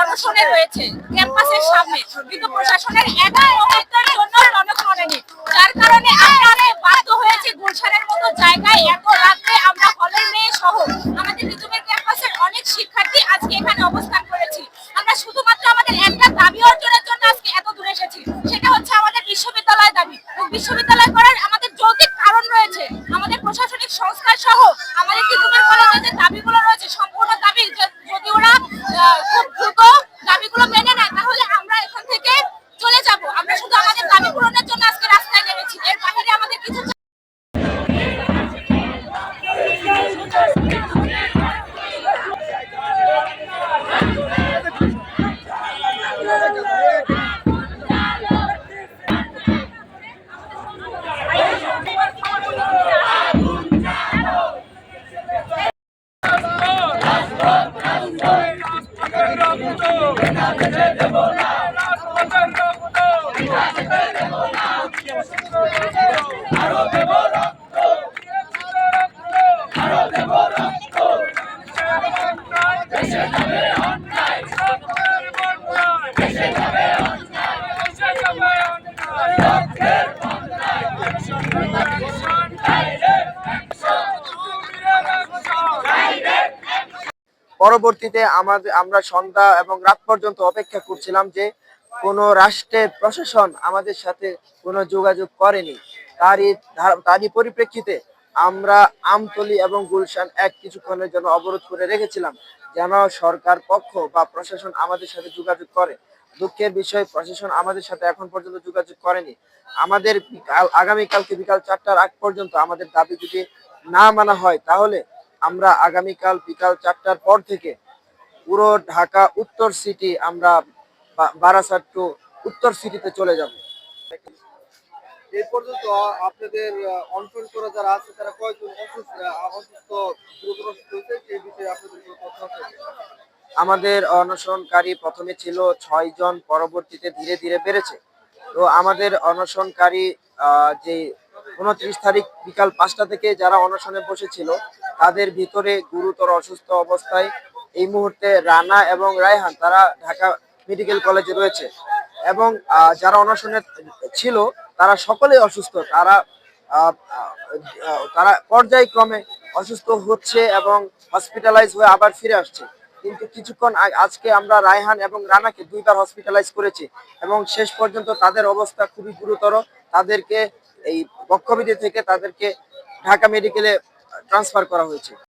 অনশনে রয়েছে ক্যাম্পাসের সামনে। কিন্তু প্রশাসনের একা অবহেলার জন্য টনক নড়েনি যার কারণে আমরা বাধ্য হয়েছি গুলশানের মতো জায়গায় এত রাত্রে আমরা হলের মেয়ে সহ আমাদের নিজেদের ক্যাম্পাসের অনেক শিক্ষার্থী আজকে এখানে অবস্থান করেছি। আমরা শুধুমাত্র আমাদের একটা দাবি অর্জনের জন্য আজকে এত দূরে এসেছি। সেটা হচ্ছে আমাদের বিশ্ববিদ্যালয় দাবি। এবং বিশ্ববিদ্যালয় করার আমাদের যৌক্তিক কারণ রয়েছে। আমাদের প্রশাসনিক সংস্কার সহ আমাদের তিতুমির আরও দেব পরবর্তীতে আমাদের, আমরা সন্ধ্যা এবং রাত পর্যন্ত অপেক্ষা করছিলাম যে কোনো রাষ্ট্রের প্রশাসন আমাদের সাথে কোনো যোগাযোগ করেনি। তারই তারই পরিপ্রেক্ষিতে আমরা আমতলি এবং গুলশান এক কিছুক্ষণের জন্য অবরোধ করে রেখেছিলাম। যেন সরকার পক্ষ বা প্রশাসন আমাদের সাথে যোগাযোগ করে। দুঃখের বিষয়, প্রশাসন আমাদের সাথে এখন পর্যন্ত যোগাযোগ করেনি। আমাদের আগামীকালকে বিকাল চারটার আগ পর্যন্ত আমাদের দাবি যদি না মানা হয়, তাহলে আমরা আগামীকাল বিকাল চারটার পর থেকে পুরো ঢাকা উত্তর সিটি আমরা বারাসাত টু উত্তর সিটিতে চলে যাব। এই পর্যন্ত আপনাদের অনশন করা যারা আছে তারা কয়েকজন অসুস্থ অসুস্থ হয়েছে সেই বিষয়ে আপনাদের কোনো তথ্য আছে? আমাদের অনশনকারী প্রথমে ছিল ছয় জন পরবর্তীতে ধীরে ধীরে বেড়েছে। তো আমাদের অনশনকারী আহ, যে উনত্রিশ তারিখ বিকাল পাঁচটা থেকে যারা অনশনে বসেছিল তাদের ভিতরে গুরুতর অসুস্থ অবস্থায় এই মুহূর্তে রানা এবং রায়হান, তারা ঢাকা মেডিকেল কলেজে রয়েছে। এবং যারা অনশনে ছিল, তারা সকলেই অসুস্থ। তারা তারা পর্যায়ক্রমে অসুস্থ হচ্ছে এবং হসপিটালাইজ হয়ে আবার ফিরে আসছে। কিন্তু কিছুক্ষণ আজকে আমরা রায়হান এবং রানাকে দুইবার হসপিটালাইজ করেছি এবং শেষ পর্যন্ত তাদের অবস্থা খুবই গুরুতর। তাদেরকে এই বক্ষবিধি থেকে তাদেরকে ঢাকা মেডিকেলে ট্রান্সফার করা হয়েছে।